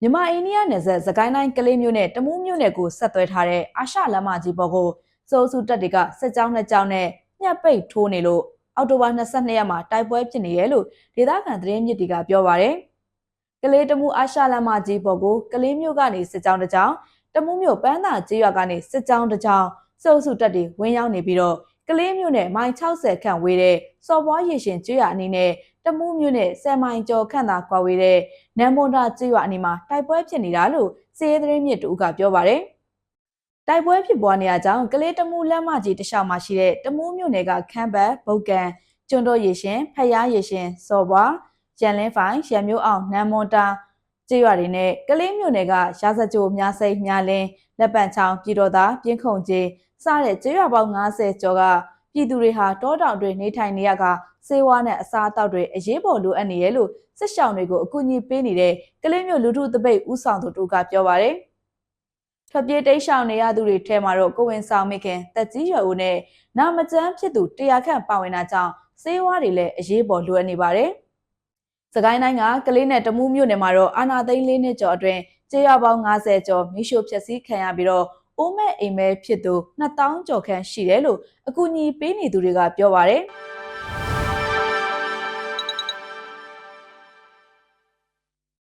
မြန်မာအိန္ဒိယနယ်စပ်စကိုင်းတိုင်းကလေးမြို့နဲ့တမူးမြို့နယ်ကိုဆက်သွယ်ထားတဲ့အာရှလမ်းမကြီးပေါ်ကိုစိုးစုတပ်တွေကစစ်ကြောင်းနှစ်ကြောင်းနဲ့ညှပ်ပိတ်ထိုးနေလို့အော်တိုဘာ22ရက်မှာတိုက်ပွဲဖြစ်နေရဲလို့ဒေသခံသတင်းမြစ်တွေကပြောပါရယ်ကလေးတမူးအာရှလမ်းမကြီးပေါ်ကိုကလေးမြို့ကနေစစ်ကြောင်းတစ်ကြောင်းတမူးမြို့ပန်းသာကျေးရွာကနေစစ်ကြောင်းတစ်ကြောင်းစိုးစုတပ်တွေဝင်ရောက်နေပြီးတော့ ကလေးမြို့နယ်မိုင်60ခန့်ဝေးတဲ့စော်ဘွားရည်ရှင်ကျွော်အနေနဲ့တမူးမြို့နယ်ဆယ်မိုင်ကျော်ခန့်သာကွာဝေးတဲ့နမ်မွန်တာကျွော်အနီးမှာတိုက်ပွဲဖြစ်နေတာလို့စီးရဲသတင်းမြစ်တူကပြောပါရယ်တိုက်ပွဲဖြစ်ပွားနေရကြောင်းကလေးတမူးလမ်းမကြီးတစ်လျှောက်မှာရှိတဲ့တမူးမြို့နယ်ကခမ်းဘတ်ဗုတ်ကန်ကျွန်းတော်ရည်ရှင်ဖျားရည်ရှင်စော်ဘွားရန်လင်းဖိုင်ရန်မျိုးအောင်နမ်မွန်တာကျေးရွာတွေနဲ့ကလေးမြို့နယ်ကရာဇကြိုမြားစိတ်မြားလင်းလက်ပံချောင်းပြည်တော်သားပြင်းခုံကြီး စတဲ့ကျေးရွာပေါင်း90ကျော်ကပြည်သူတွေဟာတောတောင်တွေနေထိုင်နေရကစေဝါနဲ့အစားအသောက်တွေအရေးပေါ်လိုအပ်နေရလို့စစ်ရှောင်တွေကိုအကူအညီပေးနေတဲ့ကလေးမျိုးလူထုတပိတ်ဦးဆောင်သူတို့ကပြောပါရယ်ထွက်ပြေးတိတ်ရှောင်နေရသူတွေထဲမှာတော့ကိုဝင်ဆောင်မိခင်တက်ကြီးရွယ်ဦးနဲ့နာမကျန်းဖြစ်သူတရားခန့်ပါဝင်တာကြောင့်စေဝါတွေလည်းအရေးပေါ်လိုအပ်နေပါတယ်စကိုင်းတိုင်းကကလေးနဲ့တမူးမြို့နယ်မှာတော့အာနာသိန်းလေးနှစ်ကျော်အတွင်းကျေးရွာပေါင်း90ကျော်မိရှို့ဖျက်ဆီးခံရပြီးတော့ အိုးမဲ့အိမ်မဲဖြစ်သူ2000ကျော်ခန့်ရှိတယ်လို့အကူအညီပေးနေသူတွေကပြောပါရယ်။